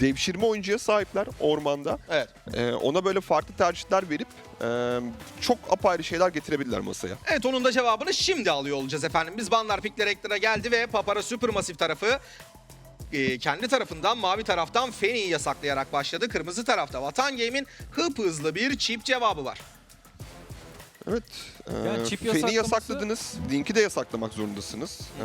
devşirme oyuncuya sahipler ormanda. Evet. Ee, ona böyle farklı tercihler verip e, çok apayrı şeyler getirebilirler masaya. Evet onun da cevabını şimdi alıyor olacağız efendim. Biz Banlar Pikler ekrana geldi ve Papara Supermassive tarafı e, kendi tarafından mavi taraftan Feni'yi yasaklayarak başladı. Kırmızı tarafta Vatan Game'in hıp hızlı bir çip cevabı var. Evet. Yani e, Feni yasaklaması- yasakladınız. Link'i de yasaklamak zorundasınız. Ee,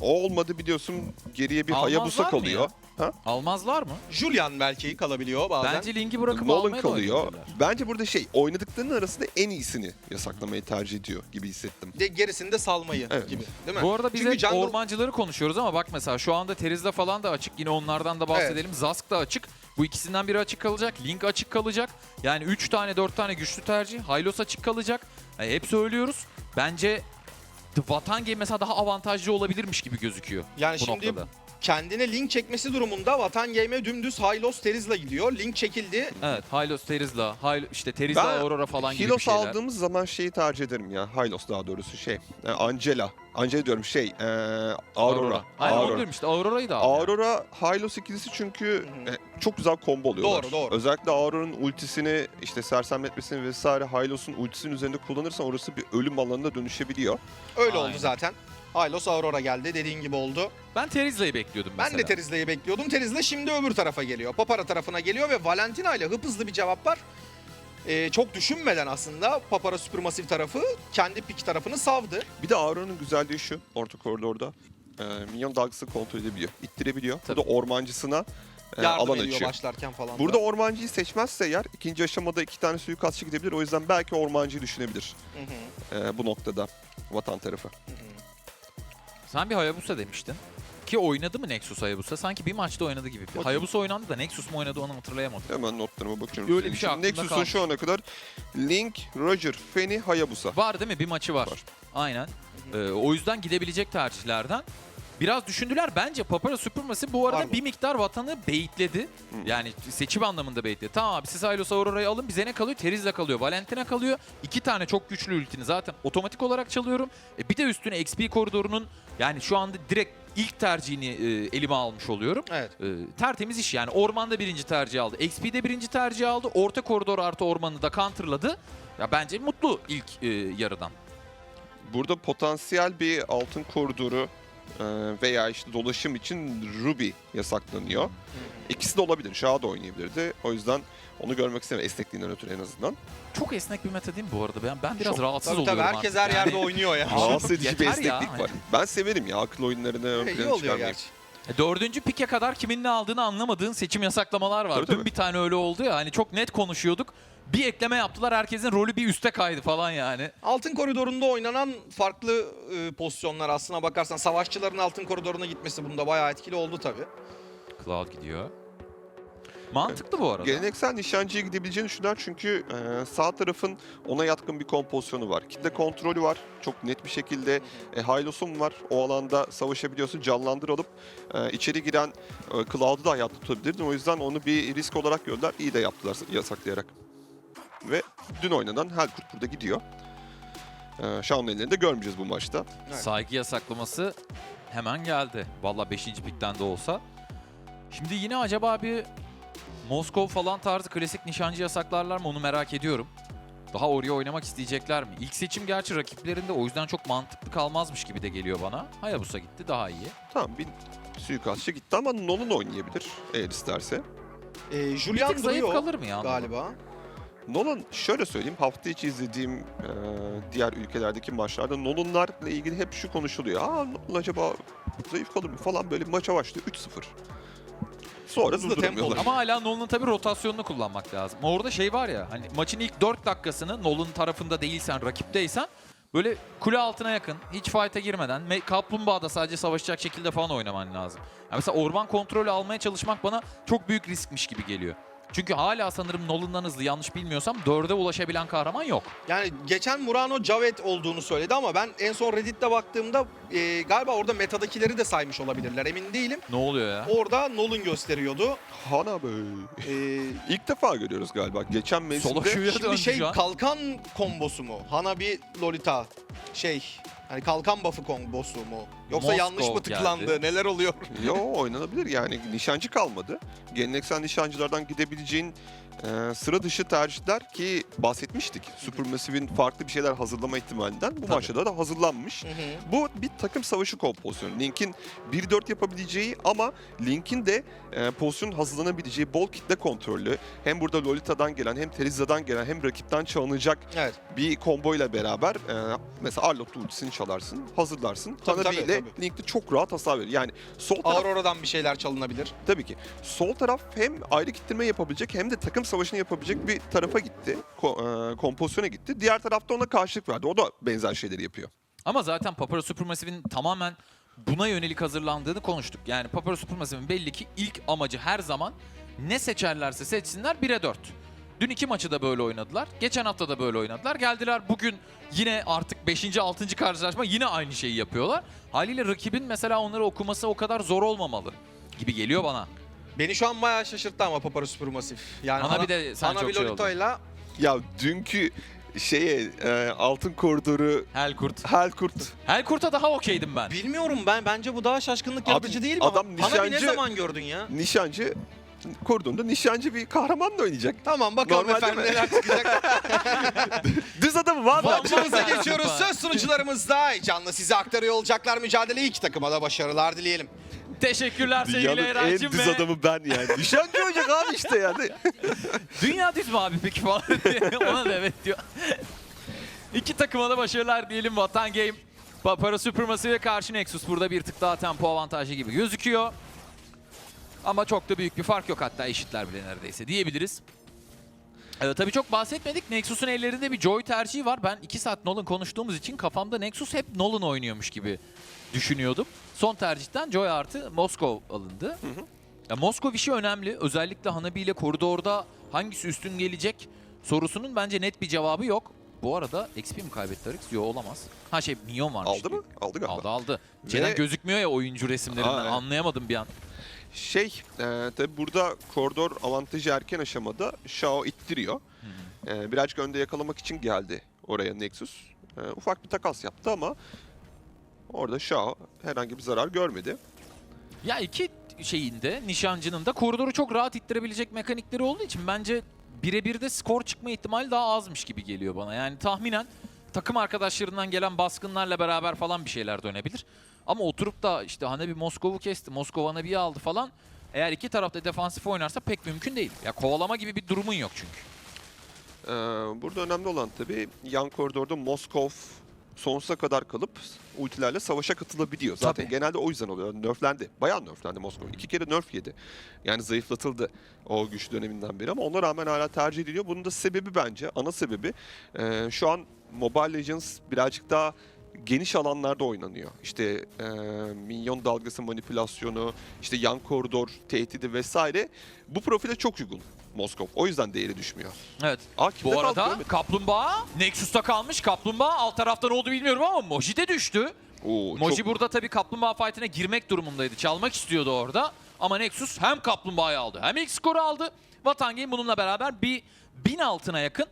o olmadı biliyorsun geriye bir Almazlar Hayabusa mı kalıyor. Ha? Almazlar mı? Julian belki kalabiliyor bazen. Bence linki bırakıp Nolan almaya da kalıyor. oynayabilirler. Bence burada şey oynadıklarının arasında en iyisini yasaklamayı tercih ediyor gibi hissettim. de gerisini de salmayı Evet. gibi değil mi? Bu arada biz Çünkü hep jungle- ormancıları konuşuyoruz ama bak mesela şu anda Terizla falan da açık. Yine onlardan da bahsedelim. Zask da açık. Bu ikisinden biri açık kalacak. Link açık kalacak. Yani 3 tane 4 tane güçlü tercih. Hylos açık kalacak. Yani hep söylüyoruz. Bence Vatan Game mesela daha avantajlı olabilirmiş gibi gözüküyor Yani bu şimdi noktada. Kendine link çekmesi durumunda Vatan Game'e dümdüz Hylos Terizla gidiyor. Link çekildi. Evet, Hylos, Terizla, Hylo, işte Terizla, Ben Aurora falan gibi bir Hilos şeyler. aldığımız zaman şeyi tercih ederim ya. Hylos daha doğrusu şey. e, Angela. Angela diyorum şey. e, Aurora. Aynen onu Aurora. diyorum işte Aurora'yı da al. yani. Aurora Hylos ikilisi çünkü Hı hı. e, çok güzel combo oluyorlar. Doğru, doğru. Özellikle Aurora'nın ultisini işte sersemletmesini vesaire Hylos'un ultisinin üzerinde kullanırsan orası bir ölüm alanına dönüşebiliyor. Öyle Aynen. oldu zaten. Hylos Aurora geldi dediğin gibi oldu. Ben Terizla'yı bekliyordum Ben mesela. de Terizla'yı bekliyordum. Terizla şimdi öbür tarafa geliyor. Papara tarafına geliyor ve Valentina ile hıp hızlı bir cevap var. Ee, çok düşünmeden aslında Papara Supermassive tarafı kendi pik tarafını savdı. Bir de Aurora'nın güzelliği şu orta koridorda. E, minyon dalgasını kontrol edebiliyor. ittirebiliyor. Tabii. Burada ormancısına e, Yardım alan ediyor açıyor. başlarken falan. Burada da. ormancıyı seçmezse eğer ikinci aşamada iki tane suikastçı gidebilir. O yüzden belki ormancıyı düşünebilir Hı hı, e, bu noktada vatan tarafı. hı hı. Sen bir Hayabusa demiştin. Ki oynadı mı Nexus Hayabusa? Sanki bir maçta oynadı gibi. Bakayım. Hayabusa oynandı da Nexus mu oynadı onu hatırlayamadım. Hemen notlarıma bakıyorum. Öyle bir şey aklımda Nexus'un kalmış. şu ana kadar Link, Roger, Feni, Hayabusa. Var değil mi? Bir maçı var. Var. Aynen. Ee, o yüzden gidebilecek tercihlerden. Biraz düşündüler. Bence Papara Supermassive bu arada Pardon. bir miktar vatanı beyitledi. Yani seçim anlamında beyitledi. Tamam abi siz Hylos Aurora'yı alın. Bize ne kalıyor? Terizla kalıyor. Valentina kalıyor. İki tane çok güçlü ultini zaten otomatik olarak çalıyorum. E bir de üstüne XP koridorunun yani şu anda direkt ilk tercihini e, elime almış oluyorum. Evet. E, tertemiz iş yani. Ormanda birinci tercih aldı. XP'de birinci tercih aldı. Orta koridor artı ormanı da counterladı. Ya bence mutlu ilk e, yarıdan. Burada potansiyel bir altın koridoru veya işte dolaşım için Ruby yasaklanıyor. İkisi de olabilir. Shao da oynayabilirdi. O yüzden onu görmek istemiyorum esnekliğinden ötürü en azından. Çok esnek bir meta değil mi bu arada? Ben, ben biraz Çok. rahatsız Tabii tabii oluyorum herkes artık. her yerde Yani, oynuyor ya. Rahatsız edici bir yeter ya, esneklik var. Ben severim ya akıl oyunlarını ön İyi plana oluyor çıkarmayı. gerçi. e, dördüncü pike kadar kimin ne aldığını anlamadığın seçim yasaklamalar var. Tabii, Dün tabii. bir tane öyle oldu ya hani çok net konuşuyorduk. Bir ekleme yaptılar herkesin rolü bir üste kaydı falan yani. Altın koridorunda oynanan farklı e, pozisyonlar aslına bakarsan savaşçıların altın koridoruna gitmesi bunda bayağı etkili oldu tabii. Cloud gidiyor. Mantıklı bu arada. Geleneksel nişancıya gidebileceğini düşünüyorum çünkü e, sağ tarafın ona yatkın bir kompozisyonu var. Kitle kontrolü var. Çok net bir şekilde e, Hylos'un var. O alanda savaşabiliyorsun. Canlandır alıp e, içeri giren e, Cloud'u da hayatta tutabilirdin. O yüzden onu bir risk olarak gördüler. İyi de yaptılar yasaklayarak. Ve dün oynanan Helkurt burada gidiyor. E, Shao'nun ellerinde görmeyeceğiz bu maçta. Evet. Saygı yasaklaması hemen geldi. Valla 5. pikten de olsa. Şimdi yine acaba bir Moskov falan tarzı klasik nişancı yasaklarlar mı onu merak ediyorum. Daha oraya oynamak isteyecekler mi? İlk seçim gerçi rakiplerinde o yüzden çok mantıklı kalmazmış gibi de geliyor bana. Hayabusa gitti daha iyi. Tamam bir suikastçı gitti ama Nolan oynayabilir eğer isterse. E, Bir Julian tık zayıf duruyor kalır mı ya? galiba. Nolan şöyle söyleyeyim hafta içi izlediğim e, diğer ülkelerdeki maçlarda Nolan'larla ilgili hep şu konuşuluyor. Aa Nolan acaba zayıf kalır mı falan böyle maça başlıyor 3-0. Sonra Hızlı tempolu. Ama hala Nolan'ın tabii rotasyonunu kullanmak lazım. Orada şey var ya hani maçın ilk 4 dakikasını Nolan tarafında değilsen, rakipteysen böyle kule altına yakın, hiç fight'a girmeden, me- kaplumbağada sadece savaşacak şekilde falan oynaman lazım. Yani mesela orman kontrolü almaya çalışmak bana çok büyük riskmiş gibi geliyor. Çünkü hala sanırım Nolan'dan hızlı yanlış bilmiyorsam 4'e ulaşabilen kahraman yok. Yani geçen Murano Cavet olduğunu söyledi ama ben en son Reddit'te baktığımda e, galiba orada metadakileri de saymış olabilirler emin değilim. Ne oluyor ya? Orada Nolan gösteriyordu. Hana be. E, İlk defa görüyoruz galiba. Geçen Solo mevsimde queue'ya şimdi şey şu an. kalkan kombosu mu? Hanabi Lolita şey Hani kalkan buff'ı kombosu mu? Yoksa Moskov yanlış mı tıklandı? geldi. Neler oluyor? Yo oynanabilir yani nişancı kalmadı. Geleneksel nişancılardan gidebileceğin e, sıra dışı tercihler ki bahsetmiştik. Supermassive'in farklı bir şeyler hazırlama ihtimalinden. Bu Tabii. maçta da hazırlanmış. Hı hı. Bu bir takım savaşı kompozisyonu. Link'in 1-4 yapabileceği ama Link'in de e, pozisyon hazırlanabileceği bol kitle kontrollü hem burada Lolita'dan gelen hem Teriza'dan gelen hem rakipten çalınacak Evet. bir combo ile beraber e, mesela Arlott ultisini çalarsın, hazırlarsın. Tabii, ile. Link'te çok rahat hasar verir. Yani sol taraf Aurora'dan bir şeyler çalınabilir. tabii ki sol taraf hem ayrı kitleme yapabilecek hem de takım savaşını yapabilecek bir tarafa gitti. Ko- e, kompozisyona gitti. Diğer tarafta ona karşılık verdi. O da benzer şeyleri yapıyor. Ama zaten Papara Supermassive'in tamamen buna yönelik hazırlandığını konuştuk. Yani Papara Supermassive'in belli ki ilk amacı her zaman ne seçerlerse seçsinler 1'e 4. Dün iki maçı da böyle oynadılar. Geçen hafta da böyle oynadılar. Geldiler bugün yine artık 5. 6. karşılaşma yine aynı şeyi yapıyorlar. Haliyle rakibin mesela onları okuması o kadar zor olmamalı gibi geliyor bana. Beni şu an bayağı şaşırttı ama Papara Supermassive. Yani Ana bir de sen çok şey oldun. Ya dünkü şeye e, altın koridoru Helkurt. Helkurt Helkurt'a daha okeydim ben. bilmiyorum ben bence bu daha şaşkınlık Abi, yaratıcı değil mi? adam Hanabi ne nişancı- zaman gördün ya? nişancı koridorunda nişancı bir kahramanla oynayacak. Tamam bakalım Normal efendim değil mi? neler çıkacak. Düz adamı var mı? Süper, geçiyoruz. Söz sunucularımızda canlı size aktarıyor olacaklar mücadeleyi. iki takıma da başarılar dileyelim. Teşekkürler sevgili Dünyanın en düz ve adamı ben yani. Nişancı olacak abi işte yani. dünya düz mü abi peki falan diye. Ona da evet diyor. İki takıma da başarılar diyelim Vatan Game. Papara Supermassive'e karşı Nexus burada bir tık daha tempo avantajı gibi gözüküyor. Ama çok da büyük bir fark yok hatta eşitler bile neredeyse diyebiliriz. Ee, tabii çok bahsetmedik. Nexus'un ellerinde bir Joy tercihi var. Ben 2 saat Nolan konuştuğumuz için kafamda Nexus hep Nolan oynuyormuş gibi düşünüyordum. Son tercihten Joy artı Moskov alındı. Ya Moskov işi önemli. Özellikle Hanabi ile koridorda hangisi üstün gelecek sorusunun bence net bir cevabı yok. Bu arada XP mi kaybetti Arix? Yok olamaz. Ha şey Minyon varmış. Aldı mı? Aldı galiba. Aldı aldı. Ve- Ceren gözükmüyor ya oyuncu resimlerinden. Aa, evet. Anlayamadım bir an. Şey, e, tabi burada koridor avantajı erken aşamada Shao ittiriyor. E, birazcık önde yakalamak için geldi oraya Nexus. E, ufak bir takas yaptı ama orada Shao herhangi bir zarar görmedi. Ya iki şeyinde nişancının da koridoru çok rahat ittirebilecek mekanikleri olduğu için bence birebir de skor çıkma ihtimali daha azmış gibi geliyor bana. Yani tahminen takım arkadaşlarından gelen baskınlarla beraber falan bir şeyler dönebilir. Ama oturup da işte Hanabi Moskov'u kesti, Moskova Hanabi'yi aldı falan. Eğer iki tarafta defansif oynarsa pek mümkün değil. Ya kovalama gibi bir durumun yok çünkü. E, burada önemli olan tabii yan koridorda Moskov sonsuza kadar kalıp ultilerle savaşa katılabiliyor. Zaten Tabii. genelde o yüzden oluyor. Nerflendi. Bayağı nerflendi Moskov. İki kere nerf yedi. Yani zayıflatıldı o güç döneminden beri ama ona rağmen hala tercih ediliyor. Bunun da sebebi bence, ana sebebi e, şu an Mobile Legends birazcık daha geniş alanlarda oynanıyor. İşte e, minyon dalgası manipülasyonu, işte yan koridor tehdidi vesaire. Bu profile çok uygun Moskov. O yüzden değeri düşmüyor. Evet. Aa, Bu kaldı? arada Görmedim. Kaplumbağa Nexus'ta kalmış. Kaplumbağa alt taraftan oldu bilmiyorum ama Moji de düştü. Oo, Moji çok- burada tabii kaplumbağa fight'ine girmek durumundaydı. Çalmak istiyordu orada. Ama Nexus hem kaplumbağayı aldı hem ilk skoru aldı. Vatan Game bununla beraber bir bin altına yakın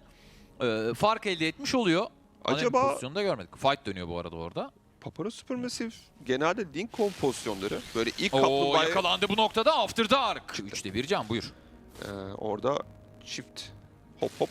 e, fark elde etmiş oluyor. Bir Acaba- pozisyonu da görmedik. Fight dönüyor bu arada orada. Papara Supermassive genelde link kompozisyonları böyle ilk kaplumbağaya yakalandı bu noktada After Dark. Üçte bir can buyur. E, orada çift hop hop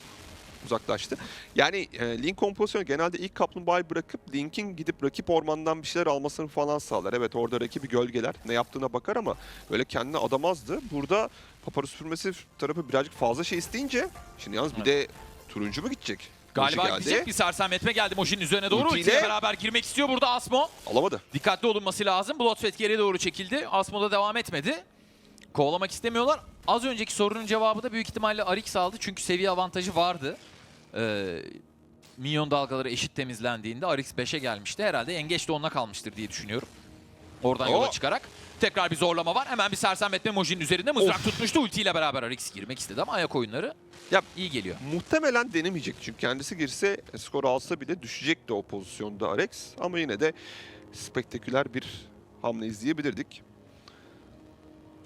uzaklaştı. Yani e, link kompozisyonu genelde ilk kaplumbağayı bırakıp linkin gidip rakip ormandan bir şeyler almasını falan sağlar. Evet orada rakibi gölgeler ne yaptığına bakar ama böyle kendine adamazdı. Burada Papara Supermassive tarafı birazcık fazla şey isteyince şimdi yalnız bir de turuncu mu gidecek? Galiba gidecek bir sersemletme geldi Moji'nin üzerine doğru. Ultiyle- Ultiyle beraber girmek istiyor burada Asmo. Alamadı. Dikkatli olunması lazım. Bloodfett geriye doğru çekildi. Asmo da devam etmedi. Kovalamak istemiyorlar. Az önceki sorunun cevabı da büyük ihtimalle Arix aldı. Çünkü seviye avantajı vardı. Ee, minyon dalgaları eşit temizlendiğinde Arix 5'e gelmişti. Herhalde Engeç de onunla kalmıştır diye düşünüyorum. Oradan yola Oo. çıkarak. Tekrar bir zorlama var. Hemen bir sersemletme Moji'nin üzerinde mızrak tutmuştu. Ultiyle beraber Arix girmek istedi ama ayak oyunları Ya- iyi geliyor. Muhtemelen denemeyecek çünkü kendisi girse e, skor alsa bile düşecekti o pozisyonda Arex. Ama yine de spektaküler bir hamle izleyebilirdik.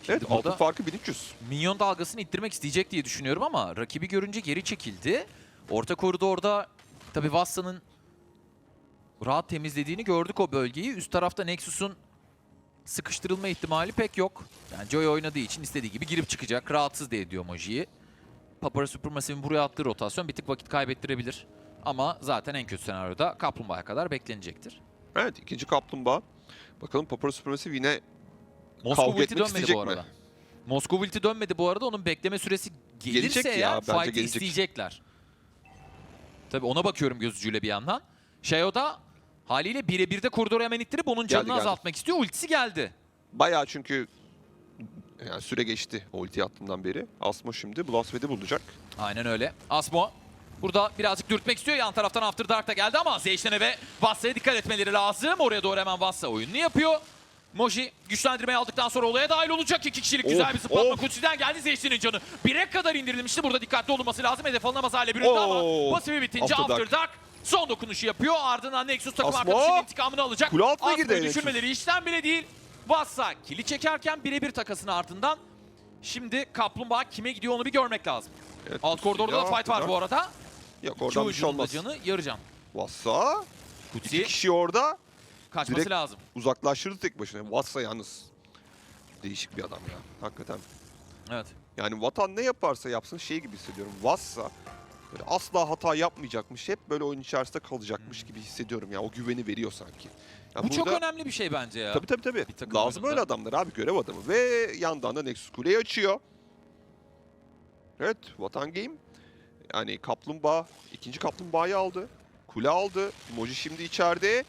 Evet altın farkı 1300. minyon dalgasını ittirmek isteyecek diye düşünüyorum ama rakibi görünce geri çekildi. Orta koridorda tabii Vassa'nın rahat temizlediğini gördük o bölgeyi. Üst tarafta Nexus'un sıkıştırılma ihtimali pek yok. Yani Joy oynadığı için istediği gibi girip çıkacak. Rahatsız da ediyor Moji'yi. Papara Supermassive'in buraya attığı rotasyon bir tık vakit kaybettirebilir. Ama zaten en kötü senaryoda Kaplumbağa'ya kadar beklenecektir. Evet ikinci kaplumbağa. Bakalım Papara Supermassive yine Moskova Kavga ulti etmek dönmedi isteyecek bu mi? arada. Moskova ulti dönmedi bu arada. Onun bekleme süresi gelirse Gelecek ya, eğer bence fight'i gelecek. isteyecekler. Tabii ona bakıyorum gözücüyle bir yandan. Shayo da haliyle birebir de koridoru hemen ittirip onun canını geldi. azaltmak istiyor. Ultisi geldi. bayağı çünkü yani süre geçti o ulti attığından beri. Asmo şimdi Blasphed'i bulacak. Aynen öyle. Asmo burada birazcık dürtmek istiyor. Yan taraftan After Dark da geldi ama Zeyşten'e ve Vassa'ya dikkat etmeleri lazım. Oraya doğru hemen Vassa oyununu yapıyor. Moji güçlendirmeyi aldıktan sonra olaya dahil olacak. iki kişilik güzel Of, bir zıplatma. Kutsi'den geldi Zeyşten'in canı. Bire kadar indirilmişti. Burada dikkatli olunması lazım. Hedef alınamaz hale büründü ama Oo. pasifi bitince After After, Dark. Dark. son dokunuşu yapıyor. Ardından Nexus takım Asmo. arkadaşının intikamını alacak. Kule altına girdi Nexus. düşürmeleri işten bile değil. Vassa kili çekerken birebir takasın ardından. Şimdi Kaplumbağa kime gidiyor onu bir görmek lazım. Evet, Alt koridorda da fight var bu arada. Yok oradan bir şey olmaz. canı yarıcan. Vassa iki Kutsi kişi orada kaçması direkt- lazım. uzaklaştırdı tek başına. Vassa yalnız. Değişik bir adam ya. Hakikaten. Evet. Yani Vatan ne yaparsa yapsın şey gibi hissediyorum. Vassa böyle asla hata yapmayacakmış. Hep böyle oyun içerisinde kalacakmış gibi hissediyorum ya. O güveni veriyor sanki. Ya Bu çok burada- önemli bir şey bence ya. Tabii tabii tabii. Takım Lazım oyununda. öyle adamlar abi görev adamı. Ve yandan da Nexus kuleyi açıyor. Evet Vatan Game. Yani Kaplumbağa ikinci Kaplumbağa'yı aldı. Kule aldı. Moji şimdi içeride.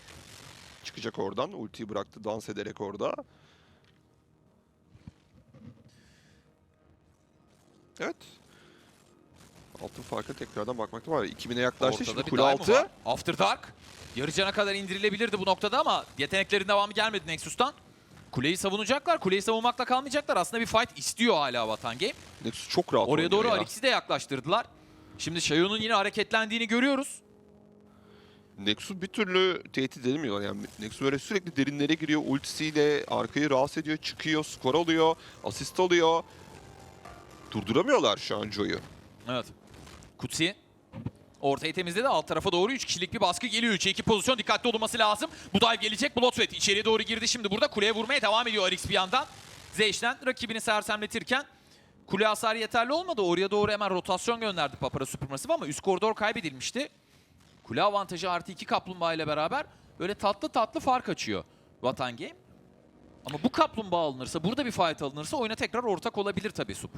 Çıkacak oradan. Ultiyi bıraktı dans ederek orada. Evet. Altın farka tekrardan bakmakta var. 2000'e yaklaştı. Ortada Şimdi kule altı. After Dark. Yarıcana kadar indirilebilirdi bu noktada ama yeteneklerin devamı gelmedi Nexus'tan. Kuleyi savunacaklar. Kuleyi savunmakla kalmayacaklar. Aslında bir fight istiyor hala Vatan Game. Nexus çok rahat Oraya doğru. Alex'i de yaklaştırdılar. Şimdi Shayon'un yine hareketlendiğini görüyoruz. Nexus bir türlü tehdit edilmiyor. Yani Nexus böyle sürekli derinlere giriyor. Ultisiyle arkayı rahatsız ediyor. Çıkıyor, skor alıyor, asist alıyor. Durduramıyorlar şu an Joy'u. Evet. Kutsi ortayı temizledi. Alt tarafa doğru 3 kişilik bir baskı geliyor. 3'e 2 pozisyon dikkatli olunması lazım. Bu dive gelecek. Bloodfett içeriye doğru girdi. Şimdi burada kuleye vurmaya devam ediyor Arix bir yandan. Zeyş'ten rakibini sersemletirken kule hasarı yeterli olmadı. Oraya doğru hemen rotasyon gönderdi Papara Supermassive ama üst koridor kaybedilmişti. Kule avantajı artı 2 kaplumbağa ile beraber böyle tatlı tatlı fark açıyor Vatan Game. Ama bu kaplumbağa alınırsa, burada bir fight alınırsa oyuna tekrar ortak olabilir tabii Sup.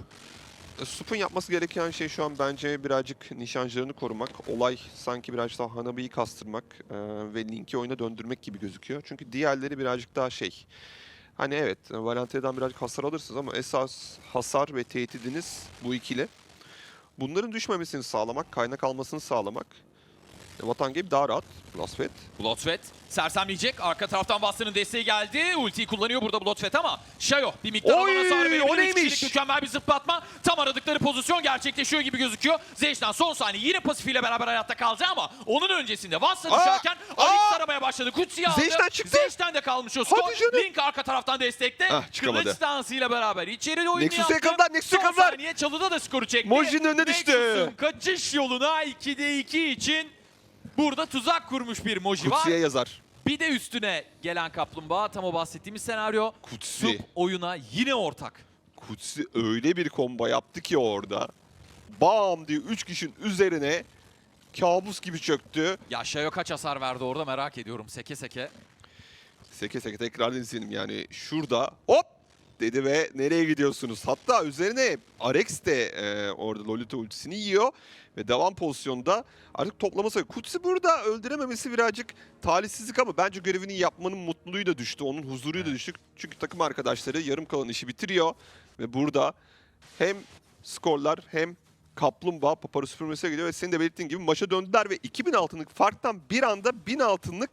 E, Sup'un yapması gereken şey şu an bence birazcık nişancılarını korumak. Olay sanki birazcık daha Hanabi'yi kastırmak e, ve Link'i oyuna döndürmek gibi gözüküyor. Çünkü diğerleri birazcık daha şey. Hani evet Valentina'dan birazcık hasar alırsınız ama esas hasar ve tehdidiniz bu ikili. Bunların düşmemesini sağlamak, kaynak almasını sağlamak. E, Vatan Game daha rahat. Blaspheth. Bloodfett sersemleyecek. Arka taraftan Bastır'ın desteği geldi. Ultiyi kullanıyor burada Bloodfett ama Shayo bir miktar Oy, alan hasarı verebilir. o neymiş? mükemmel bir zıplatma. Tam aradıkları pozisyon gerçekleşiyor gibi gözüküyor. Zeyş'ten son saniye yine pasifiyle beraber hayatta kaldı ama onun öncesinde Vassa Aa, düşerken! Alex aramaya başladı. Kutsi'yi aldı. Zeyş'ten çıktı. Zeyş'ten de kalmış o skor. Link arka taraftan destekte. Ah, çıkamadı. Kılıç dansıyla beraber içeri oyunu Nexus'u yaptı. yakaladılar, Nexus'u Son yakaladılar. saniye çalıda da skoru çekti. Moji'nin önüne düştü. Nexus'un kaçış yoluna 2'de 2 için burada tuzak kurmuş bir Moji var. Kutsi'ye yazar. Bir de üstüne gelen kaplumbağa tam o bahsettiğimiz senaryo. Kutsi. Sup oyuna yine ortak. Kutsi öyle bir komba yaptı ki orada. Bam diye 3 kişinin üzerine kabus gibi çöktü. Ya Shayo kaç hasar verdi orada merak ediyorum seke seke. Seke seke tekrar izleyelim yani şurada hop dedi ve nereye gidiyorsunuz? Hatta üzerine Arex de e, orada Lolita ultisini yiyor ve devam pozisyonda artık toplaması. Kutsi burada öldürememesi birazcık talihsizlik ama bence görevini yapmanın mutluluğu da düştü. Onun huzuru da düştü. Çünkü takım arkadaşları yarım kalan işi bitiriyor ve burada hem skorlar hem Kaplumbağa Papara süpürmesine gidiyor ve senin de belirttiğin gibi maça döndüler ve 2000 altınlık farktan bir anda 1000 altınlık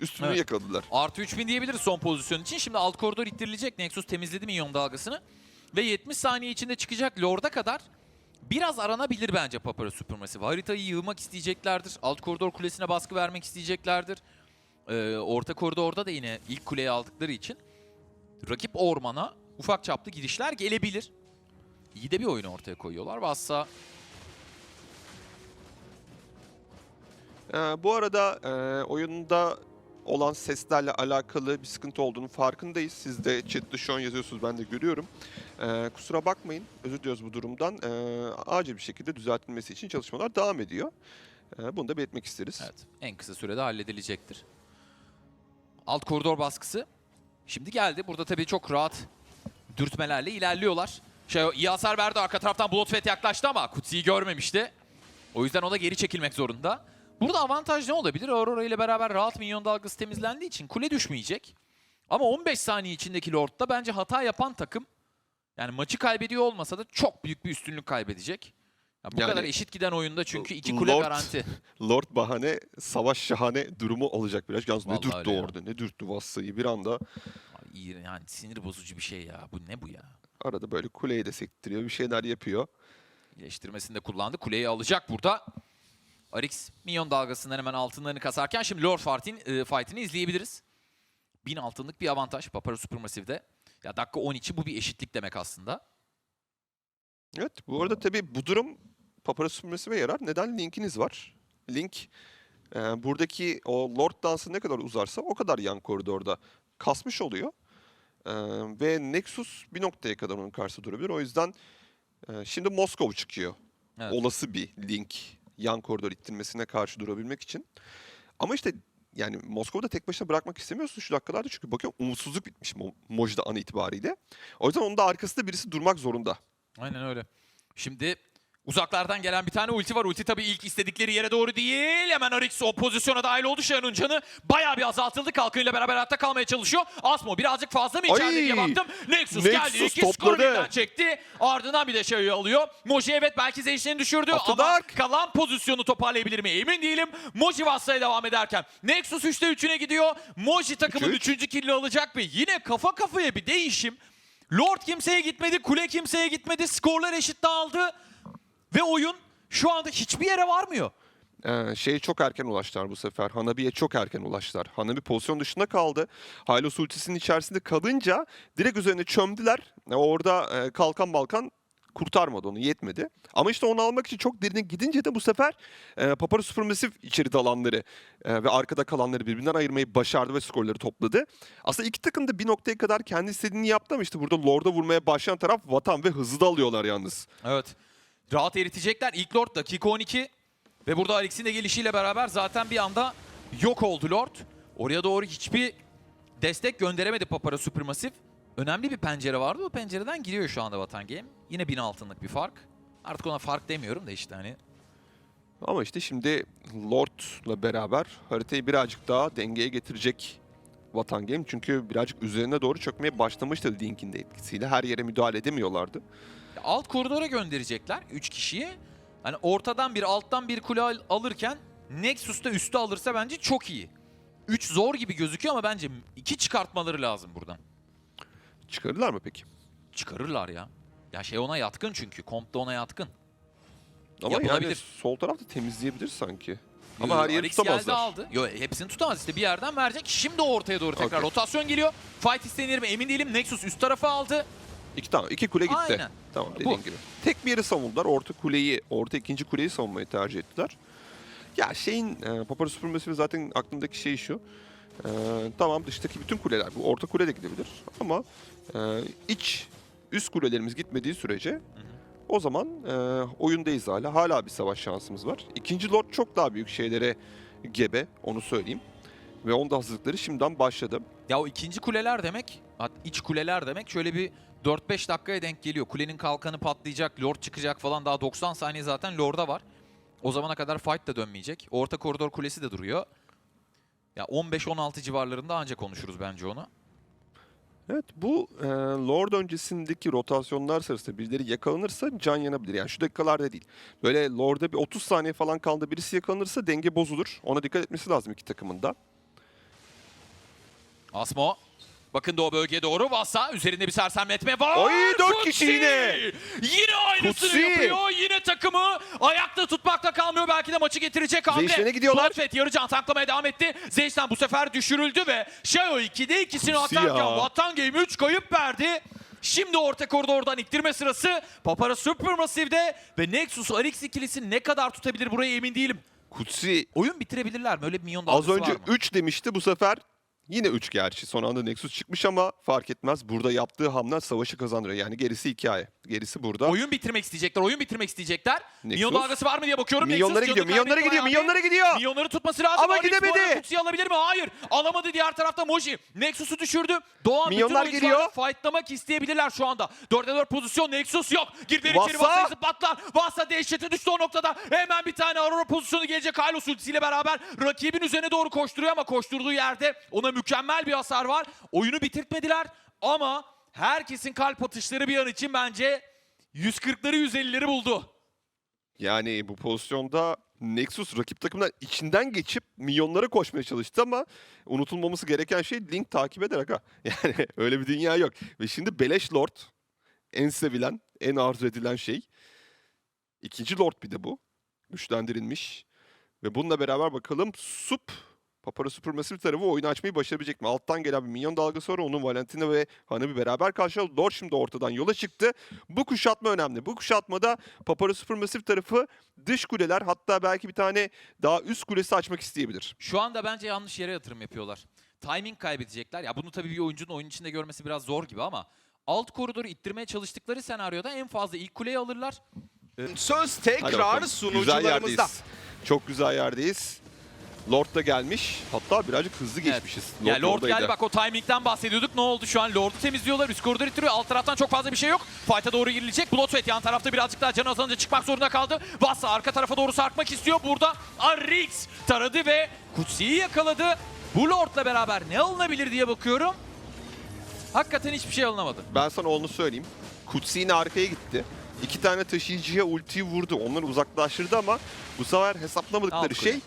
üstünlüğü Evet. yakaladılar. Artı 3000 diyebiliriz son pozisyon için. Şimdi alt koridor ittirilecek. Nexus temizledi minyon dalgasını. Ve 70 saniye içinde çıkacak Lord'a kadar biraz aranabilir bence Papara Supermassive. Haritayı yığmak isteyeceklerdir. Alt koridor kulesine baskı vermek isteyeceklerdir. Ee, orta koridorda da yine ilk kuleyi aldıkları için rakip ormana ufak çaplı girişler gelebilir. İyi de bir oyun ortaya koyuyorlar. Vassa Ee, bu arada e, oyunda olan seslerle alakalı bir sıkıntı olduğunu farkındayız. Siz de chatte şu an yazıyorsunuz ben de görüyorum. Ee, kusura bakmayın özür diliyoruz bu durumdan. Ee, acil bir şekilde düzeltilmesi için çalışmalar devam ediyor. Ee, bunu da belirtmek isteriz. Evet. En kısa sürede halledilecektir. Alt koridor baskısı. Şimdi geldi. Burada tabii çok rahat dürtmelerle ilerliyorlar. Şey, iyi hasar verdi. Arka taraftan Bloodfet yaklaştı ama Kutsi'yi görmemişti. O yüzden o da geri çekilmek zorunda. Burada avantaj ne olabilir? Aurora ile beraber rahat minyon dalgası temizlendiği için kule düşmeyecek. Ama 15 saniye içindeki Lord'da bence hata yapan takım yani maçı kaybediyor olmasa da çok büyük bir üstünlük kaybedecek. Ya bu Yani- kadar eşit giden oyunda çünkü iki kule Lord- garanti. Lord bahane, savaş şahane durumu olacak biraz. Yalnız ne Vallahi dürttü öyle ya. orada, ne dürttü Vassa'yı bir anda. İyi, yani sinir bozucu bir şey ya. Bu ne bu ya? Arada böyle kuleyi de sektiriyor, bir şeyler yapıyor. İyileştirmesini de kullandı. Kuleyi alacak burada. Arix minyon dalgasından hemen altınlarını kasarken şimdi Lord Fart'in e, fight'ini izleyebiliriz. 1000 altınlık bir avantaj Papara Supermassive'de. Ya dakika 10 için bu bir eşitlik demek aslında. Evet, bu arada tabii bu durum papara süpürmesine yarar. Neden? Linkiniz var. Link e, buradaki o Lord dansı ne kadar uzarsa o kadar yan koridorda kasmış oluyor. E, ve Nexus bir noktaya kadar onun karşısında durabilir. O yüzden e, şimdi Moskova çıkıyor. Evet. Olası bir Link yan koridor ittirmesine karşı durabilmek için. Ama işte yani Moskova'da tek başına bırakmak istemiyorsun şu dakikalarda çünkü bakıyorum umutsuzluk bitmiş Mo- Moji'de an itibariyle. O yüzden onun da arkasında birisi durmak zorunda. Aynen öyle. Şimdi uzaklardan gelen bir tane ulti var. Ulti tabii ilk istedikleri yere doğru değil. Hemen Arix o pozisyona dahil oldu. Şayan'ın canı bayağı bir azaltıldı. Kalkanıyla beraber hayatta kalmaya çalışıyor. Asmo birazcık fazla mı içeride Ay! diye baktım. Nexus, Nexus geldi. İki skoru birden çekti. Ardından bir de Şaya'yı alıyor. Moji evet belki Zeyşin'i düşürdü After ama Dark. kalan pozisyonu toparlayabilir mi emin değilim. Moji Vassa'ya devam ederken Nexus 3'te 3'üne gidiyor. Moji takımın Üç, üç. 3. kill'i alacak ve yine kafa kafaya bir değişim. Lord kimseye gitmedi, kule kimseye gitmedi, skorlar eşit dağıldı ve oyun şu anda hiçbir yere varmıyor. Ee, şeye çok erken ulaştılar bu sefer. Hanabi'ye çok erken ulaştılar. Hanabi pozisyon dışında kaldı. Hylos ultisinin içerisinde kalınca direkt üzerine çömdüler. E, orada e, kalkan balkan kurtarmadı onu yetmedi. Ama işte onu almak için çok derine gidince de bu sefer e, Papara Supermassive içeri dalanları e, ve arkada kalanları birbirinden ayırmayı başardı ve skorları topladı. Aslında iki takım da bir noktaya kadar kendi istediğini yaptı ama işte burada Lord'a vurmaya başlayan taraf Vatan ve hızlı da alıyorlar yalnız. Evet. Rahat eritecekler. İlk Lord dakika 12 ve burada Alex'in de gelişiyle beraber zaten bir anda yok oldu Lord. Oraya doğru hiçbir destek gönderemedi Papara Supermassive. Önemli bir pencere vardı. O pencereden giriyor şu anda Vatan Game. Yine 1000 altınlık bir fark. Artık ona fark demiyorum da işte hani Ama işte şimdi Lord'la beraber haritayı birazcık daha dengeye getirecek Vatan Game. Çünkü birazcık üzerine doğru çökmeye başlamıştı Link'in de etkisiyle. Her yere müdahale edemiyorlardı. Alt koridora gönderecekler 3 kişiyi. Hani ortadan bir alttan bir kule al- alırken Nexus da üstü alırsa bence çok iyi. 3 zor gibi gözüküyor ama bence 2 çıkartmaları lazım buradan. Çıkarırlar mı peki? Çıkarırlar ya. Ya şey ona yatkın çünkü. Komp da ona yatkın. Ama yani Yapılabilir. sol tarafta temizleyebilir sanki. Ama her yeri geldi tutamazlar. aldı. Yo, hepsini tutamaz işte bir yerden verecek. Şimdi ortaya doğru tekrar Okey. rotasyon geliyor. Fight istenir mi emin değilim. Nexus üst tarafa aldı. İki, tamam, iki kule gitti. Aynen. Tamam Bu. dediğin gibi. Tek bir yeri savundular. Orta kuleyi, orta ikinci kuleyi savunmayı tercih ettiler. Ya şeyin, e, Papara Supermassive zaten aklımdaki şey şu. E, tamam dıştaki bütün kuleler, bu orta kule de gidebilir. Ama e, iç, üst kulelerimiz gitmediği sürece o zaman e, oyundayız hala. Hala bir savaş şansımız var. İkinci Lord çok daha büyük şeylere gebe, onu söyleyeyim. Ve onda hazırlıkları şimdiden başladı. Ya o ikinci kuleler demek, iç kuleler demek şöyle bir 4-5 dakikaya denk geliyor. Kulenin kalkanı patlayacak, Lord çıkacak falan daha 90 saniye zaten Lord'a var. O zamana kadar fight da dönmeyecek. Orta koridor kulesi de duruyor. Ya 15-16 civarlarında ancak konuşuruz bence onu. Evet bu e, Lord öncesindeki rotasyonlar sırasında birileri yakalanırsa can yanabilir. Yani şu dakikalarda değil. Böyle Lord'a bir 30 saniye falan kaldı birisi yakalanırsa denge bozulur. Ona dikkat etmesi lazım iki takımın da. Asmo. Bakın da o bölgeye doğru Vassa. Üzerinde bir sersemletme var. Ay, dört Kutsi! kişi yine. Yine aynısını Kutsi. yapıyor. Yine takımı ayakta tutmakta kalmıyor. Belki de maçı getirecek hamle. Zeyşen'e gidiyorlar. Bloodfet yarıcan tanklamaya devam etti. Zeyşen bu sefer düşürüldü ve Shayo 2'de ikisini Kutsi atarken ya. Vatan Game 3 kayıp verdi. Şimdi orta koridordan iktirme sırası Papara Supermassive'de ve Nexus Arix ikilisi ne kadar tutabilir burayı emin değilim. Kutsi Oyun bitirebilirler mi? Öyle bir milyon az önce var mı? 3 demişti bu sefer yine 3 gerçi. Son anda Nexus çıkmış ama fark etmez. Burada yaptığı hamle savaşı kazandırıyor. Yani gerisi hikaye. Gerisi burada. Oyun bitirmek isteyecekler, oyun bitirmek isteyecekler. Nexus. dalgası var mı diye bakıyorum. Milyonlara gidiyor, milyonlara gidiyor, milyonlara gidiyor. Milyonları tutması lazım. Ama gidemedi. Kutsi'yi alabilir mi? Hayır. Alamadı diğer tarafta Moji. Nexus'u düşürdü. Doğan Milyonlar bütün geliyor. fightlamak isteyebilirler şu anda. 4'e 4 pozisyon Nexus yok. Girdiler içeri Vassa. Vassa'yı zıplattılar. Vassa dehşete düştü o noktada. Hemen bir tane Aurora pozisyonu gelecek. Hylos ultisiyle beraber rakibin üzerine doğru koşturuyor ama koşturduğu yerde ona mükemmel bir hasar var. Oyunu bitirtmediler ama herkesin kalp atışları bir an için bence 140'ları 150'leri buldu. Yani bu pozisyonda Nexus rakip takımdan içinden geçip milyonlara koşmaya çalıştı ama unutulmaması gereken şey Link takip ederek ha. Yani öyle bir dünya yok. Ve şimdi Beleş Lord en sevilen, en arzu edilen şey. İkinci Lord bir de bu. Güçlendirilmiş. Ve bununla beraber bakalım Sup Papara Supermassive tarafı oyunu açmayı başarabilecek mi? Alttan gelen bir milyon dalgası var. Onun Valentina ve Hanım'ı beraber karşıladı. Lord şimdi ortadan yola çıktı. Bu kuşatma önemli. Bu kuşatmada Papara Supermassive tarafı dış kuleler hatta belki bir tane daha üst kulesi açmak isteyebilir. Şu anda bence yanlış yere yatırım yapıyorlar. Timing kaybedecekler. Ya bunu tabii bir oyuncunun oyun içinde görmesi biraz zor gibi ama alt koridoru ittirmeye çalıştıkları senaryoda en fazla ilk kuleyi alırlar. Söz tekrar sunucularımızda. yerdeyiz. Çok güzel yerdeyiz. Lord da gelmiş. Hatta birazcık hızlı geçmişiz. Ya Lord oradaydı. geldi bak o timingden bahsediyorduk. Ne oldu şu an? Lord'u temizliyorlar. Üst koridor ittiriyor. Alt taraftan çok fazla bir şey yok. Fight'a doğru girilecek. Bloodfett yan tarafta birazcık daha can azalınca çıkmak zorunda kaldı. Vassa arka tarafa doğru sarkmak istiyor. Burada Arix taradı ve Kutsi'yi yakaladı. Bu Lord'la beraber ne alınabilir diye bakıyorum. Hakikaten hiçbir şey alınamadı. Ben sana onu söyleyeyim. Kutsi yine arkaya gitti. İki tane taşıyıcıya ultiyi vurdu. Onları uzaklaştırdı ama bu sefer hesaplamadıkları Alt şey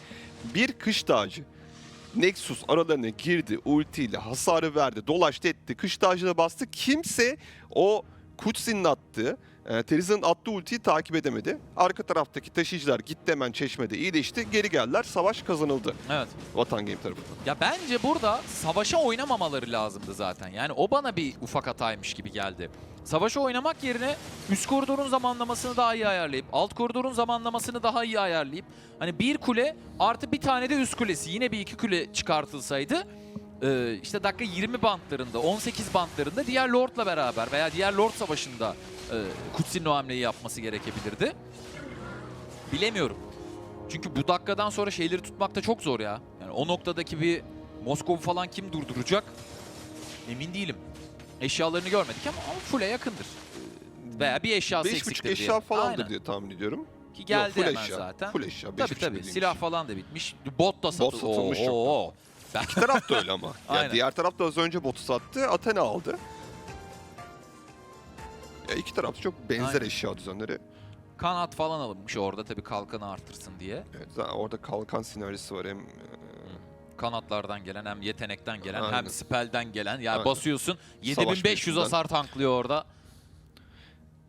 bir kış tacı. Nexus aralarına girdi, ultiyle hasarı verdi, dolaştı etti, kış tacına bastı. Kimse o Kutsi'nin attığı, e, Teriza'nın attığı ultiyi takip edemedi. Arka taraftaki taşıyıcılar gitti hemen çeşmede iyileşti. Geri geldiler, savaş kazanıldı Evet. Vatan Game tarafından. Ya bence burada savaşa oynamamaları lazımdı zaten. Yani o bana bir ufak hataymış gibi geldi. Savaşa oynamak yerine üst koridorun zamanlamasını daha iyi ayarlayıp, alt koridorun zamanlamasını daha iyi ayarlayıp, hani bir kule artı bir tane de üst kulesi yine bir iki kule çıkartılsaydı e, işte dakika 20 bantlarında, 18 bantlarında diğer Lord'la beraber veya diğer Lord savaşında e, Kutsi'nin o hamleyi yapması gerekebilirdi. Bilemiyorum. Çünkü bu dakikadan sonra şeyleri tutmak da çok zor ya. Yani o noktadaki bir Moskova falan kim durduracak? Emin değilim. Eşyalarını görmedik ama ama full'e yakındır. Ee, Veya bir eşyası 5.5 eksiktir eşya diye. falandır Aynen. diye tahmin ediyorum. Ki geldi Yok, full hemen eşya. zaten. Full eşya. Tabii 5.5 tabii. Silah falan da bitmiş. Bot da satıldı. satılmış Oo, oo. İki taraf da öyle ama. Yani Aynen. diğer taraf da az önce botu sattı. Athena aldı. Ya iki taraf da çok benzer Aynen. eşya düzenleri. Kanat falan alınmış orada tabii kalkanı artırsın diye. Evet, zaten orada kalkan senaryosu var hem e, Kanatlardan gelen hem yetenekten gelen hem Aynen. spellden gelen. Yani Aynen. basıyorsun Savaş 7500 büyüsünden. hasar tanklıyor orada.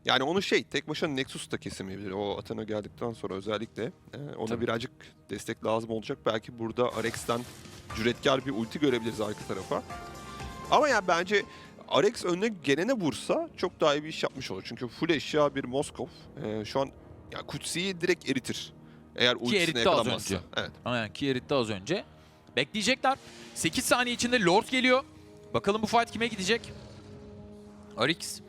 yani onu şey tek başına Nexus da kesemeyebilir. O Athena geldikten sonra özellikle e, ona Tabii. birazcık destek lazım olacak. Belki burada Arex'ten cüretkar bir ulti görebiliriz arka tarafa. Ama yani bence Arex önüne gelene vursa çok daha iyi bir iş yapmış olur. Çünkü full eşya bir Moskov. E, şu an ya Kutsi'yi direkt eritir. Eğer ultisine eritti az yakalanmazsa. önce. Evet. Aynen ki eritti az önce. Bekleyecekler. 8 saniye içinde Lord geliyor. Bakalım bu fight kime gidecek? Arix.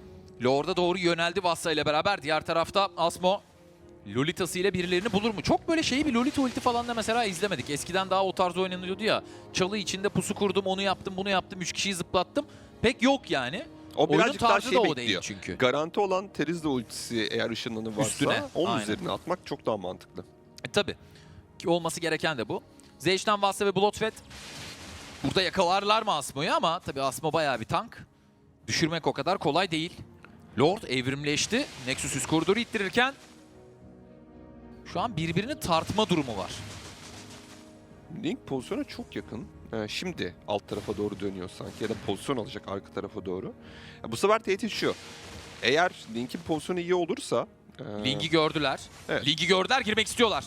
Lord'a doğru yöneldi Vassa ile beraber. Diğer tarafta Asmo. Lolita'sı ile birilerini bulur mu? Çok böyle şeyi bir Lolita ulti falan da mesela izlemedik. Eskiden daha o tarz oynanıyordu ya. Çalı içinde pusu kurdum, onu yaptım, bunu yaptım, 3 kişiyi zıplattım. Pek yok yani. O Oyunun birazcık daha tarzı şey da o bekliyor. değil çünkü. Garanti olan Terizla ultisi eğer ışınlanı varsa Üstüne, onun aynen. üzerine atmak çok daha mantıklı. E, tabii. Ki olması gereken de bu. Zeyş'ten Vassa ve Bloodfett burada yakalarlar mı Asmo'yu ama tabii Asmo bayağı bir tank. Düşürmek o kadar kolay değil. Lord evrimleşti. Nexus üst koridoru ittirirken şu an birbirini tartma durumu var. Link pozisyona çok yakın. Ee, şimdi alt tarafa doğru dönüyor sanki ya da pozisyon alacak arka tarafa doğru. Ya bu sefer tehdit şu. Eğer Link'in pozisyonu iyi olursa... e, Link'i gördüler. Evet. Link'i gördüler girmek istiyorlar.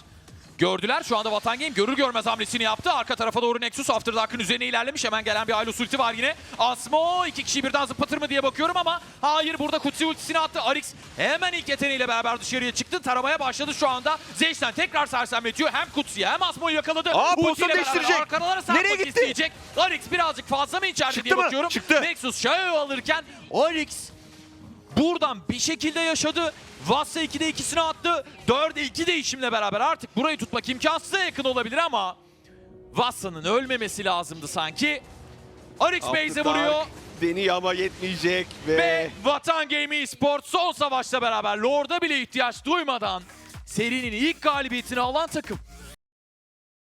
Gördüler şu anda Vatan Game görür görmez hamlesini yaptı. Arka tarafa doğru Nexus After Dark'ın üzerine ilerlemiş. Hemen gelen bir Aylus ulti var yine. Asmo iki kişiyi birden zıplatır mı diye bakıyorum ama hayır burada Kutsi ultisini attı. Arix hemen ilk yeteneğiyle beraber dışarıya çıktı. Taramaya başladı şu anda. Zeyş'ten tekrar sersemletiyor. Hem Kutsi'yi hem Asmo'yu yakaladı. Aa, Ultiyle değiştirecek. Arkalara Nereye gitti? isteyecek. Arix birazcık fazla mı içeride Çıktı diye mı? bakıyorum. Çıktı. Nexus Shao'yu alırken Arix Buradan bir şekilde yaşadı. Vassa 2'de ikisini attı. 4'e 2 değişimle beraber artık burayı tutmak imkansıza yakın olabilir ama Vassa'nın ölmemesi lazımdı sanki. Arix Beyze vuruyor Deniyor ama yetmeyecek ve... ve Vatan Game Esports son savaşla beraber Lord'a bile ihtiyaç duymadan serinin ilk galibiyetini alan takım.